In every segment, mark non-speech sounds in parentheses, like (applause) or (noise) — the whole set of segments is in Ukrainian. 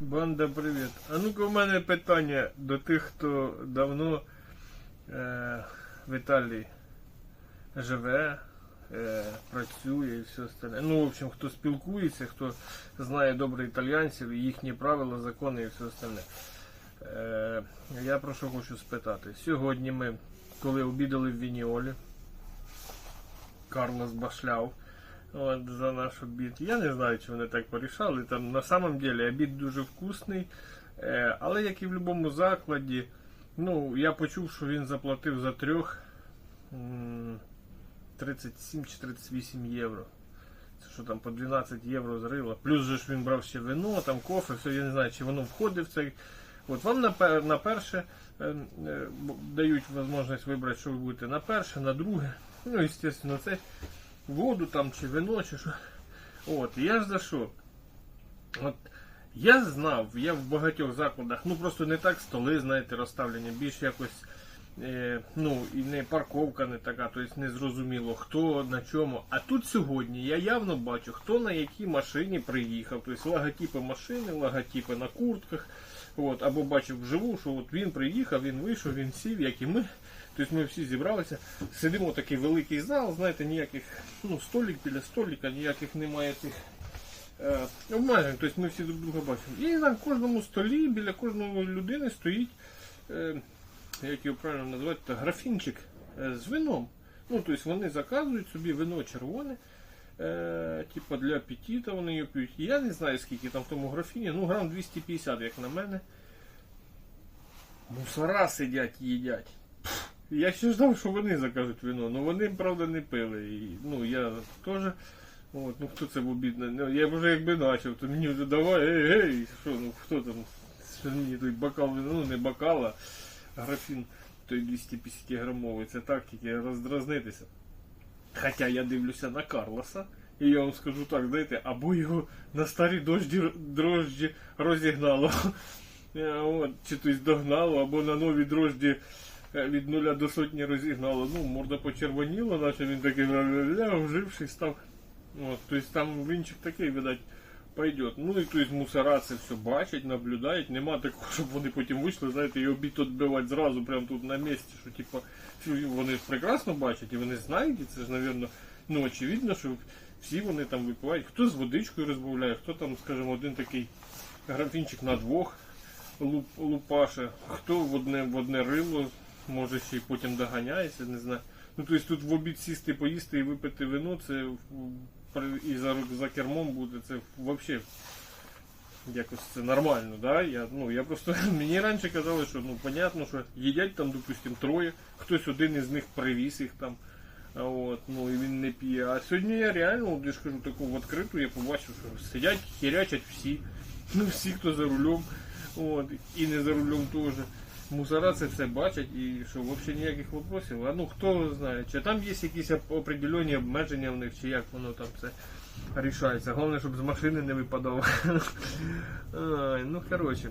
Банда, привіт. А ну-ка у мене питання до тих, хто давно е, в Італії живе, е, працює і все остальне. Ну, в общем, хто спілкується, хто знає добре італійців, і їхні правила, закони і все остальне. Е, я про що хочу спитати. Сьогодні ми, коли обідали в Вініолі, Карлос башляв. От, за наш обід. Я не знаю, чи вони так порішали. Там на самом деле обід дуже вкусний. Е, але як і в будь-якому закладі, ну, я почув, що він заплатив за трьох 37 чи 38 євро. Це що там по 12 євро зрило. Плюс же ж він брав ще вино, там кофе, все, я не знаю, чи воно входить в цей. От вам на, на перше е, е, дають можливість вибрати, що ви будете на перше, на друге. Ну, звісно, це воду там чи вино, чи що. От, я ж за що? От, я знав, я в багатьох закладах, ну просто не так столи, знаєте, розставлені, більш якось, е, ну, і не парковка не така, тобто не зрозуміло, хто на чому. А тут сьогодні я явно бачу, хто на якій машині приїхав. Тобто логотипи машини, логотипи на куртках. От, або бачив вживу, що от він приїхав, він вийшов, він сів, як і ми. Тобто ми всі зібралися, сидимо такий великий зал, знаєте, ніяких, ну, столик біля столика, ніяких немає тих е, обмежень. Тобто ми всі друг друга бачимо. І на кожному столі, біля кожної людини стоїть, е, як його правильно назвати, графінчик е, з вином. Ну, тобто вони заказують собі вино червоне, е, типу для апетита вони його п'ють. Я не знаю, скільки там в тому графіні, ну грам 250, як на мене. Мусора сидять, їдять. Я ще ждав, що вони закажуть вино, але вони, правда, не пили. І, ну, я теж. От, ну хто це в обід? Ну, я вже якби почав, то мені вже давай, ей, ей, що, ну хто там? Що мені той бокал, ну не бокал, а графін той 250 грамовий. Це так тільки роздразнитися. Хоча я дивлюся на Карлоса, і я вам скажу так, знаєте, або його на старі дожді, дрожджі розігнало. (laughs) Е, От, чи тобто догнало, або на нові дрожді від нуля до сотні розігнало. Ну, морда почервоніла, наче він такий вживший став. От, тобто там вінчик такий, видать, пойдет. Ну і тобто мусора це все бачать, наблюдають. Нема такого, щоб вони потім вийшли, знаєте, і обід відбивати зразу, прямо тут на місці, що типу, вони ж прекрасно бачать і вони знають, і це ж, мабуть, ну, очевидно, що всі вони там випивають. Хто з водичкою розбавляє, хто там, скажімо, один такий графінчик на двох луп, лупаше, хто в одне, в одне рило, може ще й потім доганяється, не знаю. Ну, тобто тут в обід сісти, поїсти і випити вино, це і за, за кермом буде, це взагалі якось це нормально, да? Я, ну, я просто, (laughs) мені раніше казали, що ну, понятно, що їдять там, допустим, троє, хтось один із них привіз їх там. От, ну і він не п'є. А сьогодні я реально, я ж кажу, таку в відкриту, я побачив, що сидять, хірячать всі. (laughs) Ну, всі, хто за рулем, от, і не за рулем теж. Мусора це все бачать і що взагалі ніяких вопросів. А ну хто знає, чи там є якісь оп- определені обмеження в них, чи як воно там все рішається. Головне, щоб з машини не випадало. (laughs) Ну коротше.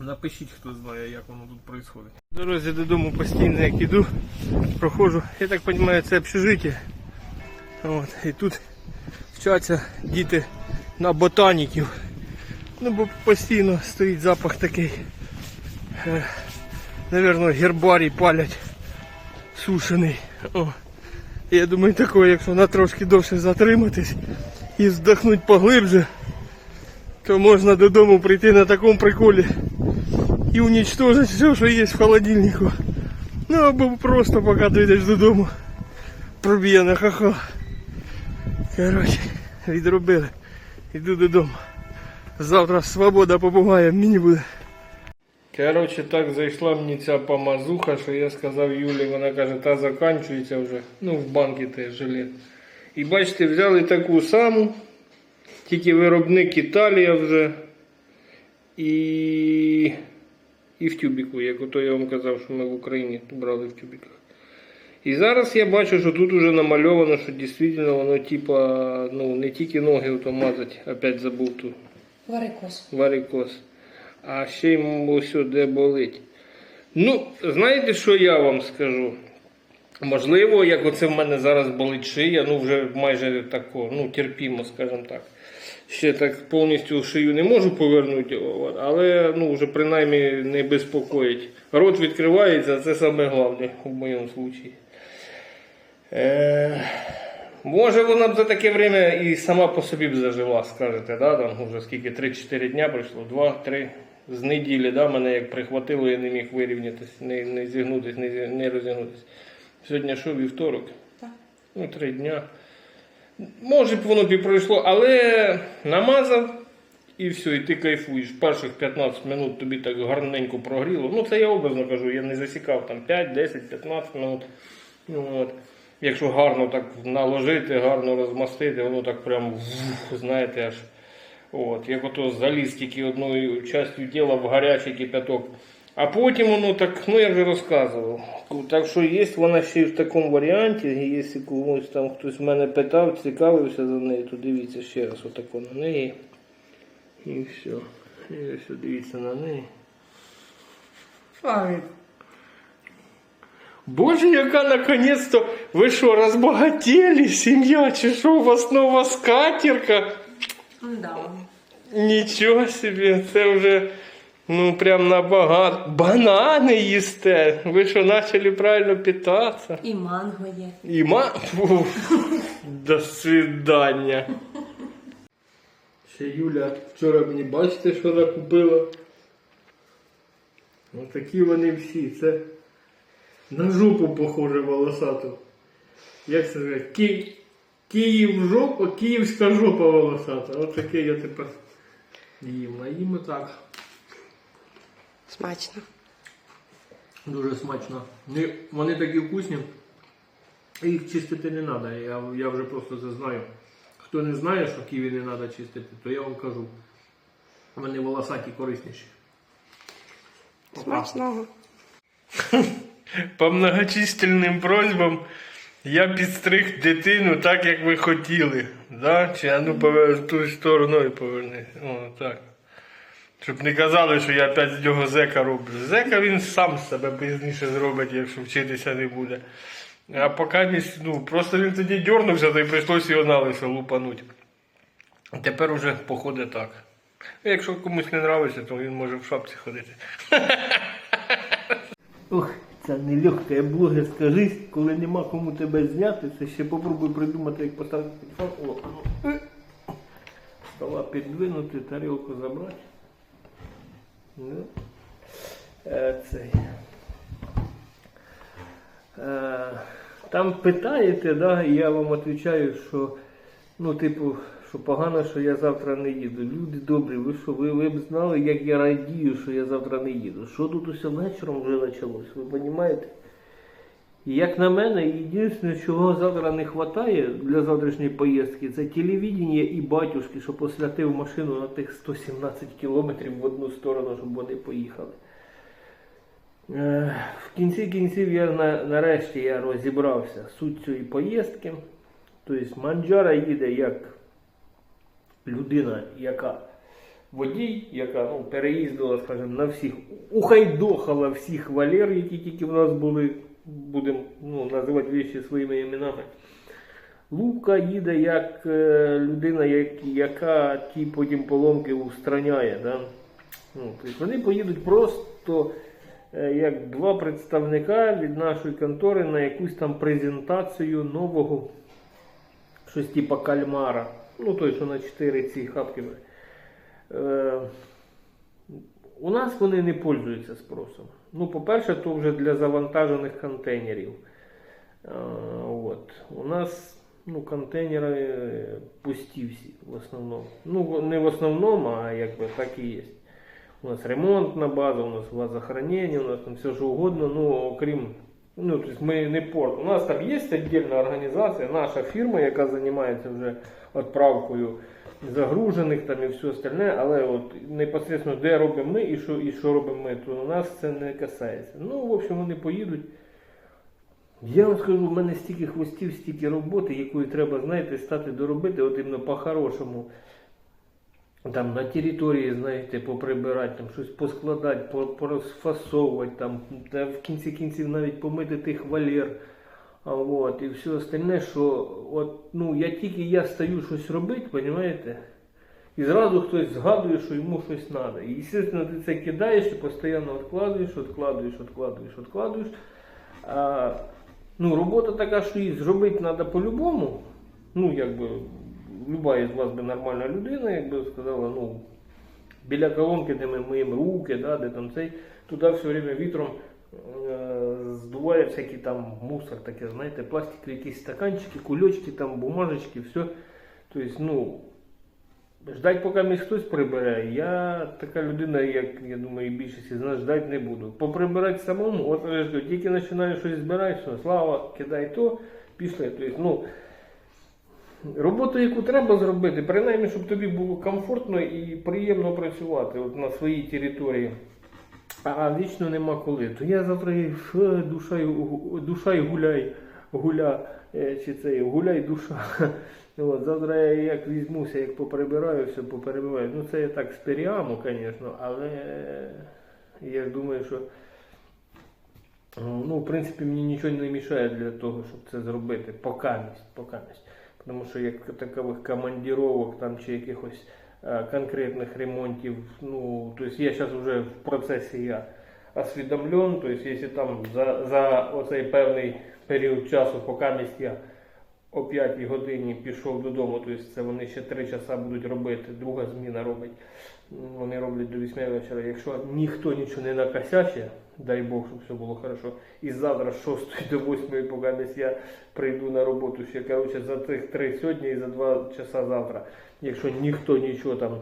Напишіть, хто знає, як воно тут відбувається. Дорозі додому постійно як іду, проходжу. Я так розумію, це общежиття. От, і тут вчаться діти на ботаніків. Ну, бо постійно стоїть запах такий. Навірно, гербарій палять сушений. О. Я думаю, такое, якщо на трошки довше затриматись і вздохнути поглибше, то можна додому прийти на такому приколі і уничтожить все, що є в холодильнику. Ну або просто поки дійдеш додому. Проб'є на ха-ха. Коротше, відробили. Іду додому. Завтра свобода попугая мені буде. Коротше, так зайшла мені ця помазуха, що я сказав Юлі, вона каже, та заканчується вже. Ну, в банки теж жилет. І бачите, взяли таку саму, тільки виробник Італія вже. І, і в тюбіку, як ото я вам казав, що ми в Україні брали в тюбіках. І зараз я бачу, що тут вже намальовано, що дійсно воно типа, ну, не тільки ноги мазать, опять забув ту Варикоз. варикоз. А ще й ось де болить. Ну, знаєте, що я вам скажу? Можливо, як оце в мене зараз болить шия, ну вже майже тако, ну терпімо, скажімо так. ще так повністю шию не можу повернути, але ну, вже принаймні не безпокоїть. Рот відкривається, це саме головне в моєму випадку. Е, може вона б за таке время і сама по собі б зажила, скажете, да? там вже скільки 3-4 дня пройшло, 2-3 з неділі, да? мене як прихватило, я не міг вирівнятися, не, не зігнутися, не, не розігнутися. Сьогодні що, вівторок? Так. Ну, три дня. Може б воно б і пройшло, але намазав і все, і ти кайфуєш. Перших 15 минут тобі так гарненько прогріло. Ну, це я образно кажу, я не засікав там 5, 10, 15 минут. Ну, от. Якщо гарно так наложити, гарно розмастити, воно так прям, знаєте, аж. От, як ото заліз тільки одною частю тіла в гарячий кипяток. А потім воно так, ну я вже розказував. Так що є вона ще й в такому варіанті, якщо комусь там хтось мене питав, цікавився за нею, то дивіться ще раз отако на неї. І все. І все, дивіться на неї. Славік. Боже, яка наконец-то ви що, розбагатіли, сім'я, чи що у вас нова скатерка? Да. Нічого собі, це вже ну прям набагато. Банани їсте. Ви що почали правильно питатися? І манго є. І ма. Фу. До свидання. Ще Юля вчора мені бачите, що вона купила. Ось такі вони всі. Це на жопу похоже волосату. Як це сказати? Ки... Київ жопа, київська жопа волосата. Ось таке я тепер їм. А їм і так. Смачно. Дуже смачно. Вони, вони такі вкусні. Їх чистити не треба. Я, я вже просто це знаю. Хто не знає, що ківі не треба чистити, то я вам кажу. Вони волосаті корисніші. Смачного. По многочисленним просьбам я підстриг дитину так, як ви хотіли. Да? Чи а ну повер... в ту сторону і поверни. О, так. Щоб не казали, що я опять з нього зека роблю. Зека він сам себе пізніше зробить, якщо вчитися не буде. А поки ну, просто він тоді дьорнувся, то й прийшлося його на лупануть. Тепер уже походить так. Якщо комусь не подобається, то він може в шапці ходити. (laughs) Ох, це нелегка блогерська жизнь, коли нема кому тебе зняти, це ще попробуй придумати, як поставити телефон. О, ну. Стола піддвинути, тарілку забрати. Ну, е, цей. Е, Там питаєте, да, і я вам відповідаю, що ну, типу, що погано, що я завтра не їду. Люди добрі, ви що, ви, ви б знали, як я радію, що я завтра не їду. Що тут усе вечором вже почалось, ви розумієте? І як на мене, єдине, чого завтра не вистачає для завтрашньої поїздки, це телевідення і батюшки, що посвятив машину на тих 117 кілометрів в одну сторону, щоб вони поїхали. Е, В кінці кінців я на, нарешті я розібрався суть цієї поїздки. Тобто Манджара їде як людина, яка водій, яка ну, переїздила, скажімо, на всіх, ухайдохала всіх валер, які тільки в нас були, будемо ну, називати речі своїми іменами. Лука їде як е, людина, як, яка ті потім поломки устраняє. Да? Ну, тобто вони поїдуть просто е, як два представника від нашої контори на якусь там презентацію нового щось типа кальмара. Ну, той, що на 4 ці хапки. Е, у нас вони не пользуються спросом. Ну, по-перше, то вже для завантажених контейнерів. Е, от. У нас ну, контейнери пусті всі в основному. Ну, не в основному, а якби так і є. У нас ремонтна база, у нас вазохранення, у нас там все що угодно, ну, окрім. Ну, то есть ми не порт. У нас там є віддільна організація, наша фірма, яка займається вже відправкою загружених там і все остальне, але от непосередньо де робимо ми і що, і що робимо ми, то у нас це не касається. Ну, в общем, вони поїдуть. Я вам скажу, в мене стільки хвостів, стільки роботи, якої треба, знаєте, стати доробити, от іменно по-хорошому. Там на території, знаєте, поприбирати, там щось поскладати, по- порозфасовувати, там, та в кінці кінців навіть помити тих валер. А от, і все остальне, що от, ну, я тільки я стаю щось робити, розумієте? І зразу хтось згадує, що йому щось треба. І, звісно, ти це кидаєш і постійно відкладуєш, відкладуєш, відкладуєш, відкладуєш. А, ну, робота така, що її зробити треба по-любому. Ну, якби, люба із вас би нормальна людина, якби сказала, ну, біля колонки, де ми миємо руки, да, де там цей, туди все время вітром е, здуває всякий там мусор, таке, знаєте, пластикові якісь стаканчики, кульочки, там, бумажечки, все. Тобто, ну, ждать, поки мені хтось прибере, я така людина, як я думаю, більшість із нас ждать не буду. Поприбирати самому, от я ж тільки починаю щось збирати, все, слава, кидай то, пішли. Тобто, ну, Роботу, яку треба зробити, принаймні, щоб тобі було комфортно і приємно працювати от на своїй території. А вічно нема коли. То я завтра фе, душа, гуляй, гуля, е, чи це гуляй душа. (laughs) От, завтра я як візьмуся, як поприбираю, все поперебиваю. Ну це я так з періаму, звісно, але я думаю, що ну, в принципі, мені нічого не мішає для того, щоб це зробити. Покамість, покамість. Тому що як такових командіровок там чи якихось е, конкретних ремонтів, ну, то есть я зараз вже в процесі я освідомлен, то есть якщо там за, за оцей певний період часу, поки я о 5 годині пішов додому, то есть це вони ще 3 часа будуть робити, друга зміна робить. Вони роблять до 8 вечора. Якщо ніхто нічого не накосяче, дай Бог, щоб все було хорошо. І завтра з 6 до 8, поки десь я прийду на роботу ще коротше, за цих 3 сьогодні і за 2 часа завтра. Якщо ніхто нічого там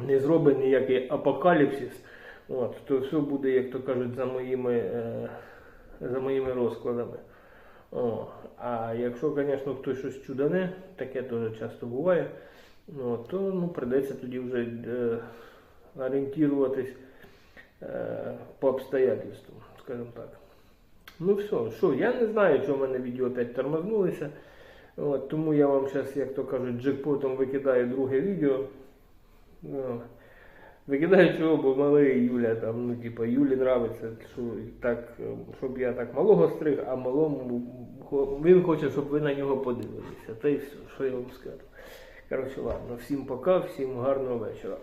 не зробить, ніякий апокаліпсис, от, то все буде, як то кажуть, за моїми, е, за моїми розкладами. О, а якщо, звісно, хтось щось чудане, таке теж часто буває, ну, то ну, придеться тоді вже е, орієнтуватись е, по обстоятельствам, скажімо так. Ну все, що, я не знаю, чому в мене відео опять тормознулися. От, тому я вам зараз, як то кажуть, джекпотом викидаю друге відео. Ну, Викидаю чого, бо малий Юля там, ну, типа, Юлі нравиться, що так, щоб я так малого стриг, а малому він хоче, щоб ви на нього подивилися. Та й все, що я вам скажу. Коротше, ладно, всім пока, всім гарного вечора.